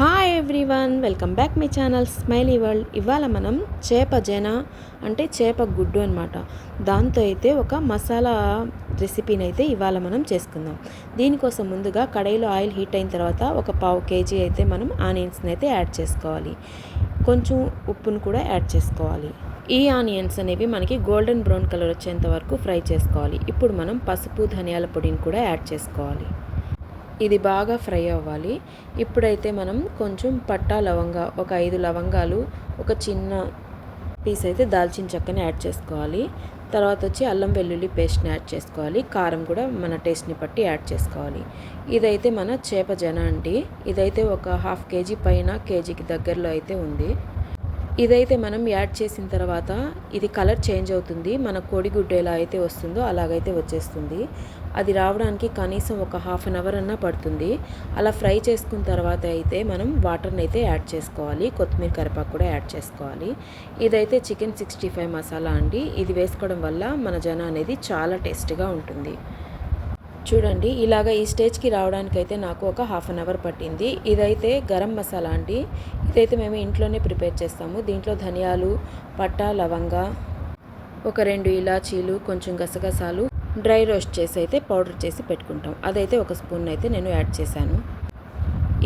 Hi everyone welcome back మీ channel smiley world ఇవాళ మనం చేప జన అంటే చేప గుడ్డు అనమాట దాంతో అయితే ఒక మసాలా రెసిపీని అయితే ఇవాళ మనం చేసుకుందాం. దీనికోసం ముందుగా కడాయిలో ఆయిల్ హీట్ అయిన తర్వాత ఒక పావు కేజీ అయితే మనం ఆనియన్స్ని అయితే యాడ్ చేసుకోవాలి. కొంచెం ఉప్పును కూడా యాడ్ చేసుకోవాలి. ఈ ఆనియన్స్ అనేవి మనకి గోల్డెన్ బ్రౌన్ కలర్ వచ్చేంత వరకు ఫ్రై చేసుకోవాలి. ఇప్పుడు మనం పసుపు ధనియాల పొడిని కూడా యాడ్ చేసుకోవాలి. ఇది బాగా ఫ్రై అవ్వాలి. ఇప్పుడైతే మనం కొంచెం పట్టా లవంగా ఒక ఐదు లవంగాలు ఒక చిన్న పీస్ అయితే దాల్చిన చెక్కని యాడ్ చేసుకోవాలి. తర్వాత వచ్చి అల్లం వెల్లుల్లి పేస్ట్ని యాడ్ చేసుకోవాలి. కారం కూడా మన టేస్ట్ని బట్టి యాడ్ చేసుకోవాలి. ఇదైతే మన చేప జన అండి. ఇదైతే ఒక హాఫ్ కేజీ పైన కేజీకి దగ్గరలో అయితే ఉంది. ఇదైతే మనం యాడ్ చేసిన తర్వాత ఇది కలర్ చేంజ్ అవుతుంది. మన కోడిగుడ్డు ఎలా అయితే వస్తుందో అలాగైతే వచ్చేస్తుంది. అది రావడానికి కనీసం ఒక హాఫ్ అన్ అవర్ అన్నా పడుతుంది. అలా ఫ్రై చేసుకున్న తర్వాత అయితే మనం వాటర్ని అయితే యాడ్ చేసుకోవాలి. కొత్తిమీర కరిపాకు కూడా యాడ్ చేసుకోవాలి. ఇదైతే చికెన్ సిక్స్టీ ఫైవ్ మసాలా అండి. ఇది వేసుకోవడం వల్ల మన జన అనేది చాలా టేస్ట్గా ఉంటుంది. చూడండి ఇలాగ ఈ స్టేజ్కి రావడానికైతే నాకు ఒక హాఫ్ అన్ అవర్ పట్టింది. ఇదైతే గరం మసాలా అండి. ఇదైతే మేము ఇంట్లోనే ప్రిపేర్ చేస్తాము. దీంట్లో ధనియాలు పట్టా లవంగా ఒక రెండు ఇలాచీలు కొంచెం గసగసాలు డ్రై రోస్ట్ చేసి అయితే పౌడర్ చేసి పెట్టుకుంటాం. అదైతే ఒక స్పూన్ అయితే నేను యాడ్ చేశాను.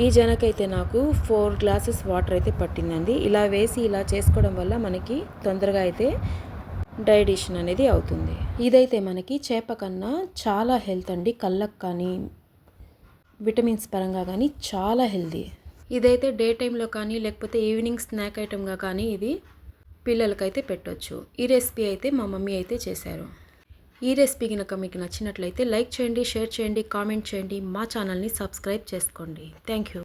ఈ జనకైతే నాకు ఫోర్ గ్లాసెస్ వాటర్ అయితే పట్టిందండి. ఇలా వేసి ఇలా చేసుకోవడం వల్ల మనకి తొందరగా అయితే డైడిషన్ అనేది అవుతుంది. ఇదైతే మనకి చేప కన్నా చాలా హెల్త్ అండి. కళ్ళకు కానీ విటమిన్స్ పరంగా కానీ చాలా హెల్తీ. ఇదైతే డే టైంలో కానీ లేకపోతే ఈవినింగ్ స్నాక్ ఐటమ్గా కానీ ఇది పిల్లలకైతే పెట్టొచ్చు. ఈ రెసిపీ అయితే మా మమ్మీ అయితే చేశారు. ఈ రెసిపీ కనుక మీకు నచ్చినట్లయితే లైక్ చేయండి షేర్ చేయండి కామెంట్ చేయండి. మా ఛానల్ని సబ్స్క్రైబ్ చేసుకోండి. Thank you.